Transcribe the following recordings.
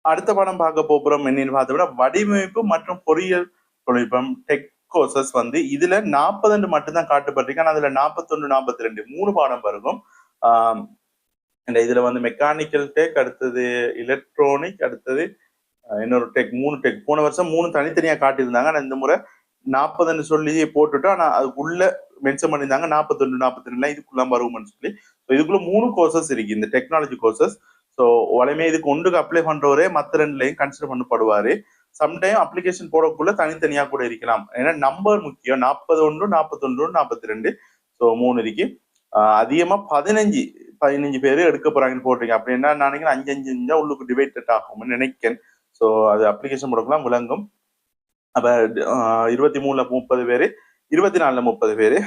அடுத்த படம் பார்க்க போகிறோம் என்னன்னு பார்த்தோம்னா வடிவமைப்பு மற்றும் பொறியியல் தொழில்நுட்பம் டெக் கோர்சஸ் வந்து இதுல நாற்பது மட்டும்தான் காட்டப்பட்டிருக்கு. ஆனா அதுல நாற்பத்தொன்னு நாற்பத்தி ரெண்டு மூணு பாடம் இருக்கும் ஆஹ் இந்த இதுல வந்து மெக்கானிக்கல் டெக் அடுத்தது எலக்ட்ரானிக் அடுத்தது இன்னொரு டெக் மூணு டெக் போன வருஷம் மூணு தனித்தனியா காட்டியிருந்தாங்க. ஆனா இந்த முறை நாற்பதுன்னு சொல்லி போட்டுட்டு ஆனா அதுக்குள்ள மென்ஷன் பண்ணியிருந்தாங்க நாற்பத்தொன்று நாற்பத்தி ரெண்டுலாம் இதுக்குள்ள வருவோம்னு சொல்லி. இதுக்குள்ள மூணு கோர்சஸ் இருக்கு. இந்த டெக்னாலஜி கோர்சஸ் ஸோ உடனே இதுக்கு ஒன்றுக்கு அப்ளை பண்றவரே மற்ற ரெண்டுலையும் கன்சிடர் பண்ணப்படுவாரு. சம்டைம் அப்ளிகேஷன் போடக்குள்ள தனித்தனியா கூட இருக்கலாம். ஏன்னா நம்பர் முக்கியம். நாற்பது ஒன்று நாற்பத்தொன்று நாற்பத்தி ரெண்டு ஸோ மூணு இருக்கு. அதிகமாக அதிகமா பதினஞ்சு பதினஞ்சு பேர் எடுக்க போறாங்கன்னு போட்டிருக்கீங்க. அப்படின்னா நினைக்கிறேன் அஞ்சு அஞ்சு அஞ்சா உள்ளுக்கு டிவைடட் ஆகும்னு நினைக்கிறேன். ஸோ அது அப்ளிகேஷன் போடக்கலாம் விளங்கும். அப்ப இருபத்தி மூணுல முப்பது பேர் இருபத்தி நாலுல முப்பது பேர்.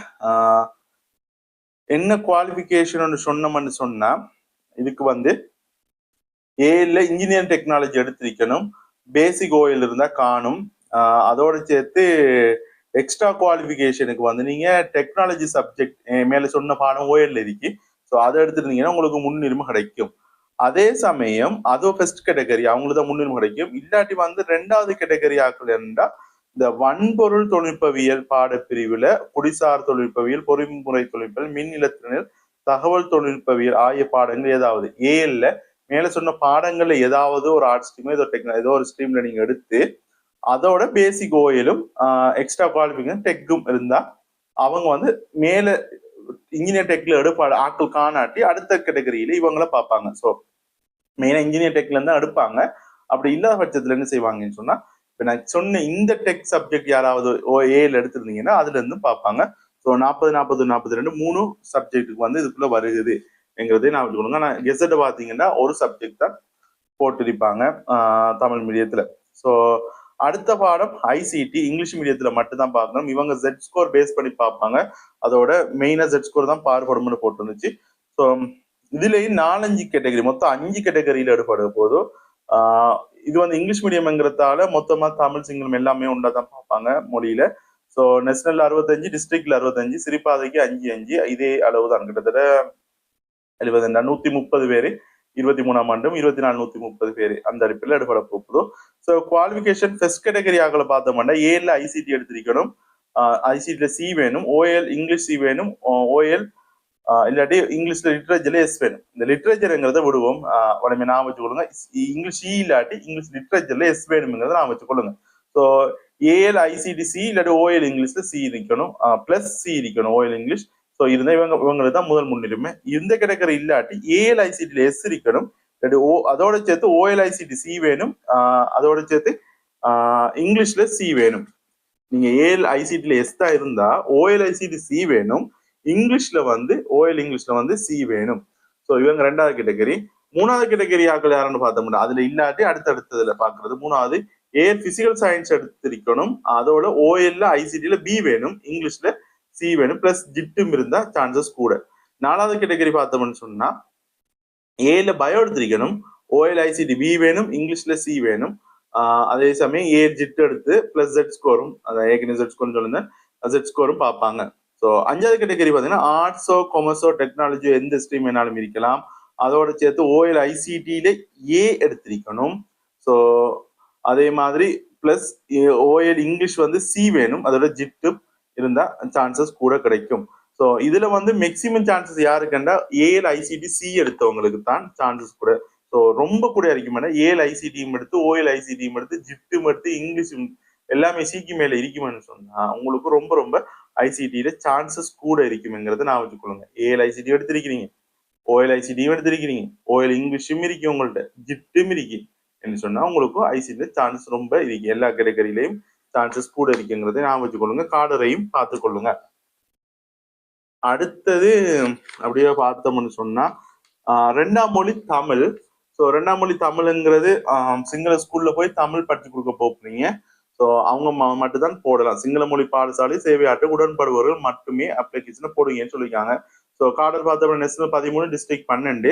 என்ன குவாலிஃபிகேஷன் சொன்னோம்னு சொன்னா இதுக்கு வந்து ஏல இன்ஜினியரிங் டெக்னாலஜி எடுத்திருக்கணும். பேசிக் ஓயில் இருந்தா காணும். ஆஹ் அதோட சேர்த்து எக்ஸ்ட்ரா குவாலிஃபிகேஷனுக்கு வந்து நீங்க டெக்னாலஜி சப்ஜெக்ட் மேல சொன்ன பாடம் ஓஎல் இருக்கு. ஸோ அதை எடுத்துருந்தீங்கன்னா உங்களுக்கு முன்னுரிமை கிடைக்கும். அதே சமயம் அதோ ஃபர்ஸ்ட் கேட்டகரி அவங்களுக்கு தான் முன்னுரிமை கிடைக்கும். இல்லாட்டி வந்து ரெண்டாவது கேட்டகரி ஆக்கள் இருந்தால் இந்த வன்பொருள் தொழில்நுட்பவியல் பாடப்பிரிவுல குடிசார் தொழில்நுட்பவியல் பொறிமுறை தொழில்நுட்பவியல் மின் இலத்தினர் தகவல் தொழில்நுட்பவியல் ஆகிய பாடங்கள் ஏதாவது. ஏஎல்ல மேலே சொன்ன பாடங்கள்ல ஏதாவது ஒரு ஆர்ட் ஸ்ட்ரீமோ ஏதோ டெக்னா ஏதோ ஒரு ஸ்ட்ரீம்ல நீங்க எடுத்து அதோட பேசிக் ஓயிலும் எக்ஸ்ட்ரா குவாலிஃபிகேஷன் டெக்கும் இருந்தா அவங்க வந்து மேல இன்ஜினியர் டெக்ல எடுப்பாடு ஆட்கள் காணாட்டி அடுத்த கேட்டகரியில இவங்கள பார்ப்பாங்க. ஸோ மெயினா இன்ஜினியர் டெக்ல இருந்தா எடுப்பாங்க. அப்படி இல்லாத பட்சத்துல என்ன செய்வாங்கன்னு சொன்னா இப்ப நான் சொன்ன இந்த டெக் சப்ஜெக்ட் யாராவது ஓ ஏல எடுத்திருந்தீங்கன்னா அதுல பார்ப்பாங்க. ஸோ நாற்பது நாற்பது நாற்பது ரெண்டு மூணு சப்ஜெக்ட்டுக்கு வந்து இதுக்குள்ள வருகுது. என்கிறதே நான் வச்சுக்கணுங்க ஆனால் கெசட்டை பார்த்தீங்கன்னா ஒரு சப்ஜெக்ட் தான் போட்டிருப்பாங்க தமிழ் மீடியத்தில் ஸோ அடுத்த பாடம் ஐசிடி இங்கிலீஷ் மீடியத்துல மட்டும்தான் பார்க்கணும். இவங்க ஜெட் ஸ்கோர் பேஸ் பண்ணி பார்ப்பாங்க. அதோட மெயினா ஜெட் ஸ்கோர் தான் பாடுபடும்னு போட்டுருந்துச்சு. ஸோ இதுலயும் நாலஞ்சு கேட்டகரி மொத்தம் அஞ்சு கேட்டகரியில எடுப்பட போதும். இது வந்து இங்கிலீஷ் மீடியம்ங்கிறதால மொத்தமா தமிழ் சிங்களம் எல்லாமே உண்டா தான் பார்ப்பாங்க மொழியில. ஸோ நேஷனல் அறுபத்தஞ்சு டிஸ்ட்ரிக்ட்ல அறுபத்தஞ்சு சிறுபாதைக்கு அஞ்சு அஞ்சு. இதே அளவு தான். கிட்டத்தட்ட எழுபது நூத்தி முப்பது பேரு இருபத்தி மூணாம் ஆண்டும் இருபத்தி நாலு நூத்தி முப்பது பேர் அந்த அடிப்பில் எடுபட போகுதோ ஸோ குவாலிஃபிகேஷன் ஃபர்ஸ்ட் கேட்டகரி ஆகல பார்த்தோம்னா ஏல ஐசிடி எடுத்திருக்கணும் ஐசிடில சி வேணும் ஓஎல் இங்கிலீஷ் சி வேணும் ஓஎல் இல்லாட்டி இங்கிலீஷ்ல லிட்ரேச்சர்ல எஸ் வேணும் இந்த லிட்ரேச்சருங்கிறத விடுவோம் உடனே நான் வச்சுக்கொள்ளுங்க இங்கிலீஷ் சி இல்லாட்டி இங்கிலீஷ் லிட்ரேச்சர்ல எஸ் வேணுங்கிறத நான் வச்சுக்கொள்ளுங்க so A L ICT C இல்லாட்டி ஓஎல் இங்கிலீஷ்ல சி இருக்கணும் பிளஸ் சி இருக்கணும் ஓஎல் இங்கிலீஷ் ஸோ இருந்தா இவங்க இவங்களுக்கு தான் முதல் முன்னுரிமை. இந்த கிடைக்கிற இல்லாட்டி ஏஎல்ஐசிடியில் எஸ் இருக்கணும். ஓ அதோட சேர்த்து ஓஎல்ஐசிடி சி வேணும். அதோட சேர்த்து இங்கிலீஷ்ல சி வேணும். நீங்க ஏஎல் ஐசிடியில் எஸ் தான் இருந்தா ஓஎல்ஐசிடி சி வேணும். இங்கிலீஷ்ல வந்து ஓஎல் இங்கிலீஷ்ல வந்து சி வேணும். ஸோ இவங்க ரெண்டாவது கேட்டகரி மூணாவது கேட்டகரி ஆக்கள் யாருன்னு பார்த்தோம்னா அதுல இல்லாட்டி அடுத்தடுத்ததுல பாக்குறது மூணாவது ஏர் பிசிக்கல் சயின்ஸ் எடுத்திருக்கணும். அதோட ஓஎல்ல ஐசிடியில பி வேணும். இங்கிலீஷ்ல சி வேணும் பிளஸ் ஜிட்டும் இருந்தா சான்சஸ் கூட. நாலாவது கேட்டகரி பார்த்தோம்னு சொன்னா ஏல பயோ எடுத்திருக்கணும் ஓஎல் ஐசிடி பி வேணும் இங்கிலீஷ்ல சி வேணும். அதே சமயம் ஏ ஜிட் எடுத்து பிளஸ் ஜெட் ஸ்கோரும் அதான் ஏற்கனவே ஜெட் ஸ்கோர்னு சொல்லியிருந்தேன் ஜெட் ஸ்கோரும் பார்ப்பாங்க. ஸோ அஞ்சாவது கேட்டகரி பார்த்தீங்கன்னா ஆர்ட்ஸோ கொமர்ஸோ டெக்னாலஜியோ எந்த ஸ்ட்ரீம் வேணாலும் இருக்கலாம். அதோட சேர்த்து ஓஎல் ஐசிடியில ஏ எடுத்திருக்கணும். ஸோ அதே மாதிரி பிளஸ் ஓஎல் இங்கிலீஷ் வந்து சி வேணும் அதோட ஜிட்டு இருந்தா சான்சஸ் கூட கிடைக்கும். ஸோ இதுல வந்து மேக்சிமம் சான்சஸ் யாருக்குண்டா ஏஎல் ஐசிடி சி எடுத்தவங்களுக்கு தான் சான்சஸ் கூட. ஸோ ரொம்ப கூட இருக்குமே ஏஎல் ஐசிடியும் எடுத்து ஓஎல் ஐசிடியும் எடுத்து ஜிப்டும் எடுத்து இங்கிலீஷும் எல்லாமே சிக்கு மேல இருக்குமென்னு சொன்னா உங்களுக்கு ரொம்ப ரொம்ப ஐசிடியில சான்சஸ் கூட இருக்குங்கிறத நான் வச்சுக்கொள்ளுங்க. ஏஎல் ஐசிடி எடுத்திருக்கிறீங்க. ஓஎல் ஐசிடியும் எடுத்திருக்கிறீங்க. ஓஎல் இங்கிலீஷும் இருக்கு உங்கள்ட்ட. ஜிப்டும் இருக்கு. என்ன சொன்னா உங்களுக்கு ஐசிடியில சான்ஸ் ரொம்ப இருக்கு. எல்லா கேட்டகரியிலையும் சான்சஸ் கூட இருக்குங்கிறத ஞாபகம் வச்சுக்கொள்ளுங்க. காடரையும் பார்த்துக்கொள்ளுங்க. அடுத்தது அப்படியே பார்த்தோம்னு சொன்னா ரெண்டாம் மொழி தமிழ். ஸோ ரெண்டாம் மொழி தமிழ்ங்கிறது சிங்கள ஸ்கூல்ல போய் தமிழ் படிச்சு கொடுக்க போறீங்க. ஸோ அவங்க மட்டும்தான் போடலாம். சிங்கள மொழி பாடசாலை சேவையாட்டு உடன்படுபவர்கள் மட்டுமே அப்ளிகேஷனை போடுங்கன்னு சொல்லியிருக்காங்க. ஸோ காடர் பார்த்தோம்னா நேஷனல் பதிமூணு டிஸ்ட்ரிக்ட் பன்னெண்டு.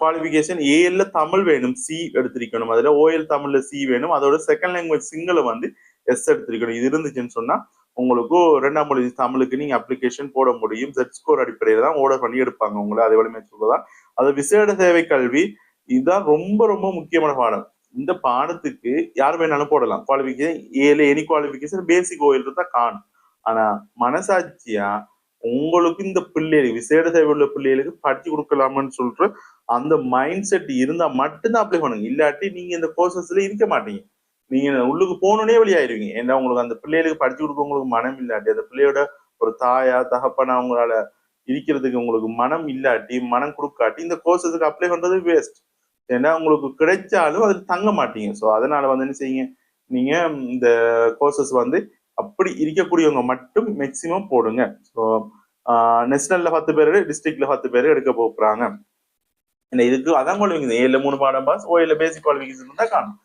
குவாலிஃபிகேஷன் ஏஎல்ல தமிழ் வேணும் சி எடுத்திருக்கணும். அதில் ஓஎல் தமிழ்ல சி வேணும். அதோட செகண்ட் லாங்குவேஜ் சிங்கள வந்து எஸ் எடுத்திருக்கணும். இது இருந்துச்சுன்னு சொன்னா உங்களுக்கு ரெண்டாம் மொழி தமிழுக்கு நீங்க அப்ளிகேஷன் போட முடியும். செட் ஸ்கோர் அடிப்படையில தான் ஓர்டர் பண்ணி எடுப்பாங்க உங்களை. அதே வலிமை சொல்லதான் அது விசேட சேவை கல்வி. இதுதான் ரொம்ப ரொம்ப முக்கியமான பாடம். இந்த பாடத்துக்கு யார் வேணாலும் போடலாம். குவாலிஃபிகேஷன் ஏழு எனி குவாலிஃபிகேஷன் பேசிக் ஓயில் தான் காணும். ஆனா மனசாட்சியா உங்களுக்கு இந்த பிள்ளைகளுக்கு விசேட தேவை உள்ள பிள்ளைகளுக்கு படிச்சு கொடுக்கலாமான்னு சொல்ற அந்த மைண்ட் செட் இருந்தா மட்டும்தான் அப்ளை பண்ணுங்க. இல்லாட்டி நீங்க இந்த கோர்சஸ்ல இருக்க மாட்டீங்க. நீங்க உள்ளுக்கு போகணுன்னே வெளியாயிருவீங்க. ஏன்னா உங்களுக்கு அந்த பிள்ளைகளுக்கு படிச்சு கொடுக்க உங்களுக்கு மனம் இல்லாட்டி அந்த பிள்ளையோட ஒரு தாயா தகப்பனா அவங்களால இருக்கிறதுக்கு உங்களுக்கு மனம் இல்லாட்டி மனம் கொடுக்காட்டி இந்த கோர்சஸுக்கு அப்ளை பண்றது வேஸ்ட் ஏன்னா உங்களுக்கு கிடைச்சாலும் அதில் தங்க மாட்டீங்க. ஸோ அதனால வந்து என்ன செய்யுங்க? நீங்க இந்த கோர்சஸ் வந்து அப்படி இருக்கக்கூடியவங்க மட்டும் மேக்சிமம் போடுங்க. ஸோ நேஷனல்ல பத்து பேர் டிஸ்ட்ரிக்ட்ல பத்து பேர் எடுக்க போறாங்க. இதுக்கு அதான் குவாலிஃபிகேஷன் ஏழுல மூணு பாடம் பாஸ் ஓ இல்ல பேசிக் குவாலிஃபிகேஷன் தான் காணும்.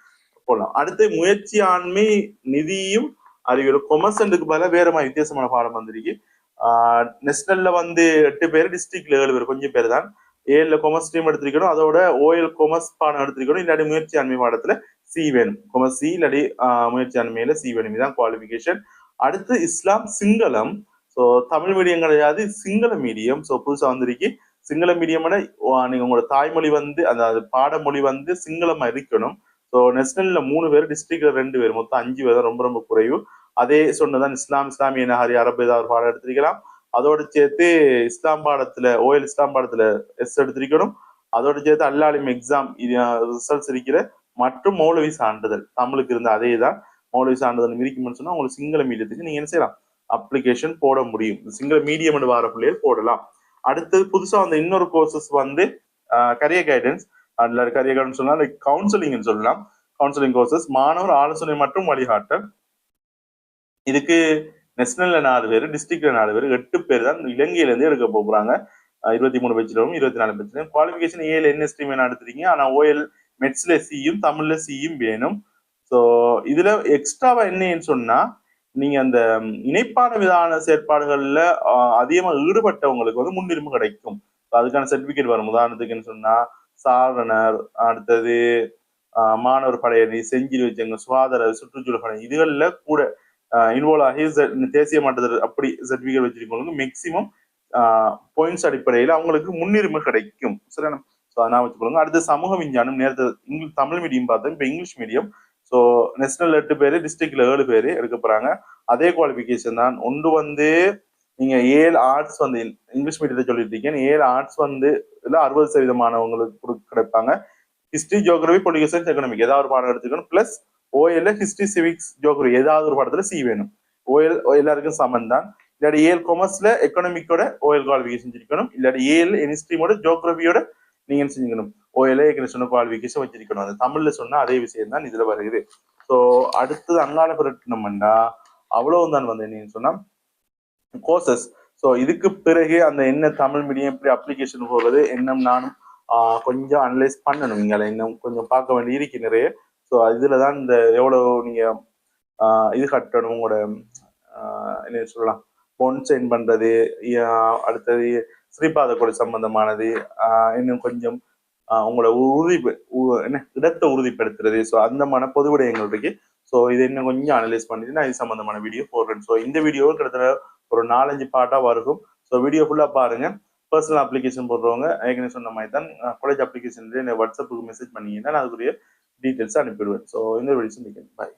போடலாம். அடுத்து முயற்சி ஆண்மை நிதியும் அறிவியல். கொமர்சன்ட்டுக்கு பதிலாக வேற மாதிரி வித்தியாசமான பாடம் வந்திருக்கு. நெஷனல்ல வந்து எட்டு பேர் டிஸ்ட்ரிக்ட்ல ஏழு பேர் கொஞ்சம் பேர் தான் ஏழுல கொமர்ஸ் ஸ்ட்ரீம் எடுத்திருக்கணும். அதோட ஓஎல் கொமர்ஸ் பாடம் எடுத்திருக்கணும். இல்லாட்டி முயற்சி ஆண்மை பாடத்துல சி வேணும். கொமர்ஸ் சி இல்லாட்டி முயற்சி ஆண்மையில சி வேணும். இதுதான் குவாலிஃபிகேஷன் அடுத்து இஸ்லாம் சிங்களம். ஸோ தமிழ் மீடியம் கிடையாது சிங்கள மீடியம் ஸோ புதுசாக வந்திருக்கு. சிங்கள மீடியம்னா நீங்கள் உங்களோட தாய்மொழி வந்து அந்த பாடமொழி வந்து சிங்களமாக இருக்கணும். ஸோ நேஷனல்ல மூணு பேர் டிஸ்ட்ரிக்ட்ல ரெண்டு பேர். மொத்தம் அஞ்சு பேர் தான் ரொம்ப ரொம்ப குறைவு. அதே சொன்னதான் இஸ்லாம் இஸ்லாமிய நகரி அரபு ஏதாவது ஒரு பாடம் எடுத்திருக்கலாம். அதோட சேர்த்து இஸ்லாம் பாடத்துல ஓஎல் இஸ்லாம் பாடத்துல எஸ் எடுத்திருக்கணும். அதோட சேர்த்து அல்லாலிம் எக்ஸாம் ரிசல்ட்ஸ் இருக்கிற மற்றும் மௌலவி சான்றிதழ். தமிழுக்கு இருந்த அதே தான் மௌலவி சான்றிதழ் இருக்கும்னு சொன்னா உங்களுக்கு சிங்கள மீடியத்துக்கு நீங்க என்ன செய்யலாம்? அப்ளிகேஷன் போட முடியும். சிங்கள மீடியம் வர பிள்ளைகள் போடலாம். அடுத்தது புதுசா வந்த இன்னொரு கோர்சஸ் வந்து கரியர் கைடன்ஸ் அதுல கரியர் சொல்லலாம் லைக் கவுன்சிலிங் சொல்லலாம். கவுன்சிலிங் கோர்சஸ் மாணவர் ஆலோசனை மற்றும் வழிகாட்டல். இதுக்கு நேஷனல்ல நாலு பேர் டிஸ்ட்ரிக்ட்ல நாலு பேர் எட்டு பேர் தான் இலங்கையிலேருந்து எடுக்க போகிறாங்க இருபத்தி மூணு பேச்சிலும் இருபத்தி நாலு பேச்சிலும் குவாலிஃபிகேஷன் ஏழு என்ன ஸ்ட்ரீம் வேணும் எடுத்துறீங்க ஆனால் ஓஎல் மெட்ஸ்ல சியும் தமிழ்ல சியும் வேணும். ஸோ இதுல எக்ஸ்ட்ராவா என்னன்னு சொன்னா நீங்க அந்த இணைப்பான விதான செயற்பாடுகள்ல அதிகமாக ஈடுபட்டவங்களுக்கு வந்து முன்னுரிமை கிடைக்கும். அதுக்கான சர்டிபிகேட் வரும். உதாரணத்துக்குன்னு சொன்னா சாரணர் அடுத்தது மாணவர் படையணி செஞ்சில் வச்சவங்க சுகாதார சுற்றுச்சூழல் படை இதுகளில் கூட இன்வால்வ் ஆகி தேசிய மட்டத்தில் அப்படி சர்டிஃபிகேட் வச்சிருக்கவங்களுக்கு மேக்சிமம் பாயிண்ட்ஸ் அடிப்படையில் அவங்களுக்கு முன்னுரிமை கிடைக்கும். சரியான ஸோ அதனால் வச்சுக்கொள்ளுங்க அடுத்து சமூக விஞ்ஞானம் நேரத்தை இங்கிலீஷ் தமிழ் மீடியம் பார்த்தோம் இப்போ இங்கிலீஷ் மீடியம் ஸோ நேஷனல் எட்டு பேர் டிஸ்ட்ரிக்ட்ல ஏழு பேர் எடுக்க போகிறாங்க அதே குவாலிஃபிகேஷன் தான். ஒன்று வந்து நீங்கள் ஏழு ஆர்ட்ஸ் வந்து இங்கிலீஷ் மீடியத்தை சொல்லிட்டு இருக்கீங்க. ஏழு ஆர்ட்ஸ் வந்து இல்லை அறுபது சதவீதமானவங்களுக்கு கிடைப்பாங்க. History geography political science economic ஏதாவது ஒரு பாடம் எடுத்துக்கணும். பிளஸ் ஓஎல்ல ஹிஸ்டரி சிவிக்ஸ் ஜியோகிரபி ஏதாவது ஒரு பாடத்துல சி வேணும். ஓஎல் எல்லாருக்கும் சமன் தான் இல்லாட்டி ஏஎல் காமர்ஸ்ல எக்கனாமிக்கோட ஓஎல் குவாலிஃபிகேஷன் செஞ்சிருக்கணும். இல்லாட்டி ஏஎல் எனிஸ்ட்ரீமோட ஜியோகிரபியோட நீங்க என்ன செஞ்சுக்கணும் ஓஎல்ஏ ஏற்கனவே சொன்ன குவாலிஃபிகேஷன் வச்சிருக்கணும். அது தமிழ்ல சொன்னா அதே விஷயம் தான் இதுல வருகிறது ஸோ அடுத்தது அங்காள பிரட்டணம்னா அவ்வளவு தான் வந்து என்னன்னு சொன்னா கோர்சஸ் ஸோ இதுக்கு பிறகு அந்த என்ன தமிழ் மீடியம் எப்படி அப்ளிகேஷன் போகிறது இன்னும் நானும் கொஞ்சம் அனலைஸ் பண்ணணும். இங்கே இன்னும் கொஞ்சம் பார்க்க வேண்டி இருக்கு நிறைய. ஸோ இதுல தான் இந்த எவ்வளவு நீங்க இது கட்டணும் உங்களோட என்ன சொல்லலாம் பொன் சைன் பண்றது அடுத்தது ஸ்ரீபாத கொலை சம்பந்தமானது இன்னும் கொஞ்சம் உங்களோட உறுதி என்ன இடத்தை உறுதிப்படுத்துறது. ஸோ அந்த மன பொது விடயங்கள் இருக்கு. ஸோ இதை இன்னும் கொஞ்சம் அனலைஸ் பண்ணிட்டு நான் இது சம்பந்தமான வீடியோ போடுறேன். ஸோ இந்த வீடியோ கிட்டத்தட்ட ஒரு நாலஞ்சு பாட்டாக வருகும் ஸோ வீடியோ ஃபுல்லாக பாருங்க. பர்சனல் அப்ளிகேஷன் போடுறவங்க ஏற்கனவே சொன்ன மாதிரி தான் காலேஜ் அப்ளிகேஷன் வாட்ஸ்அப்புக்கு மெசேஜ் பண்ணீங்கன்னா நான் அதுக்குரிய டீட்டெயில்ஸ் அனுப்பிடுவேன். ஸோ இந்த வீடியோஸ் பாய்